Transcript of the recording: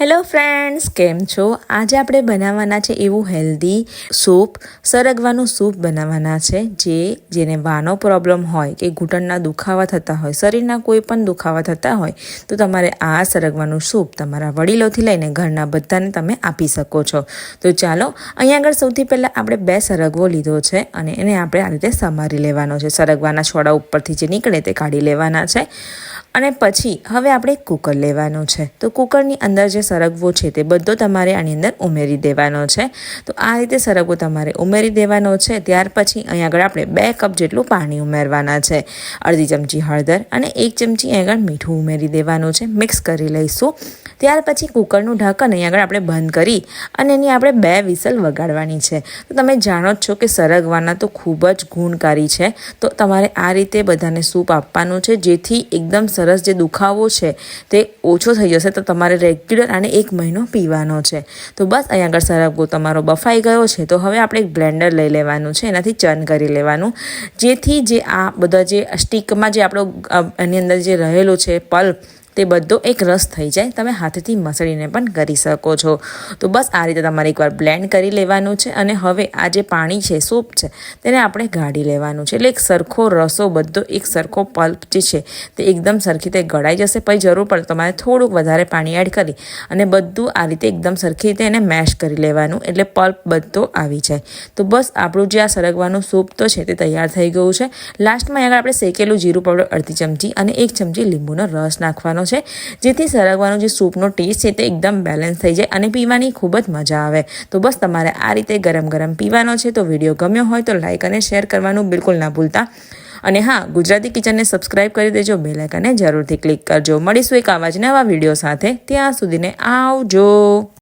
Hello friends કેમ છો? આજે આપણે બનાવવાના છે એવું હેલ્ધી સૂપ સરગવાનું સૂપ બનાવવાના છે, જે, જેને વાનો પ્રોબ્લેમ હોય કે ઘૂંટણના દુખાવા થતા હોય, શરીરના કોઈ પણ દુખાવા થતા હોય, તો તમારે આ સરગવાનું સૂપ તમારા વડીલોથી લઈને ઘરના બધાને તમે આપી શકો છો. તો ચાલો અહીંયા આગળ સૌથી પહેલાં આપણે બે સરગવો લીધો છે અને એને આપણે આ રીતે સમારી લેવાનો છે. સરગવાના છોડા ઉપરથી જે નીકળે તે કાઢી લેવાના છે. અને પછી હવે આપણે કુકર લેવાનું છે. તો કુકરની અંદર જે સરગવો છે તે બધો તમારે આની અંદર ઉમેરી દેવાનો છે. તો આ રીતે સરગવો તમારે ઉમેરી દેવાનો છે. ત્યાર પછી અહીં આગળ આપણે બે કપ જેટલું પાણી ઉમેરવાના છે. અડધી ચમચી હળદર અને એક ચમચી આગળ મીઠું ઉમેરી દેવાનું છે. મિક્સ કરી લઈશું. ત્યાર પછી કુકરનું ઢાંકણ અહીં આગળ આપણે બંધ કરી અને એની આપણે બે વિસલ વગાડવાની છે. તો તમે જાણો જ છો કે સરગવાના તો ખૂબ જ ગુણકારી છે. તો તમારે આ રીતે બધાને સૂપ આપવાનું છે, જેથી એકદમ સરસ જે દુખાવો છે તે ઓછો થઈ જશે. તો તમારે રેગ્યુલર આને એક મહિનો પીવાનો છે. તો બસ અહીં આગળ સરગવો તમારો બફાઈ ગયો છે. તો હવે આપણે બ્લેન્ડર લઈ લેવાનું છે. એનાથી ચર્ન કરી લેવાનું. જેથી જે આ બધા જે સ્ટીકમાં જે આપણો એની અંદર જે રહેલો છે પલ્પ તે બધો એક રસ થઈ જાય. તમે હાથથી મસળીને પણ કરી શકો છો. તો બસ આ રીતે તમારે એકવાર બ્લેન્ડ કરી લેવાનું છે અને હવે આ જે પાણી છે, સૂપ છે, તેને આપણે ગાળી લેવાનું છે. એટલે એક સરખો રસો, બધો એક સરખો પલ્પ જે છે, તે એકદમ સરખી રીતે ગળાઈ જશે. પછી જરૂર પડે તમારે થોડુંક વધારે પાણી એડ કરી અને બધું આ રીતે એકદમ સરખી રીતે એને મેશ કરી લેવાનું. એટલે પલ્પ બધો આવી જાય. તો બસ આપણું જે આ સરગવાનું સૂપ તો છે, તે તૈયાર થઈ ગયું છે. લાસ્ટમાં આગળ આપણે શેકેલું જીરું, પાવડર, અડધી ચમચી અને એક ચમચી લીંબુનો રસ નાખવાનો છે. જેથી સરગવાનો જે સૂપનો ટેસ્ટ છે તે એકદમ બેલેન્સ થઈ જાય અને પીવાની ખૂબ જ મજા આવે. તો બસ તમારે આ રીતે ગરમ ગરમ પીવાનો છે, તો વીડિયો ગમ્યો હોય તો લાઇક અને શેર કરવાનું બિલકુલ ના ભૂલતા. અને હા, ગુજરાતી કિચનને સબસ્ક્રાઇબ કરી દેજો બે લાઇકને જરૂરથી ક્લિક કરજો. મળીશું એક આવા જ નવા વીડિયો સાથે. ત્યાં સુધીને આવજો.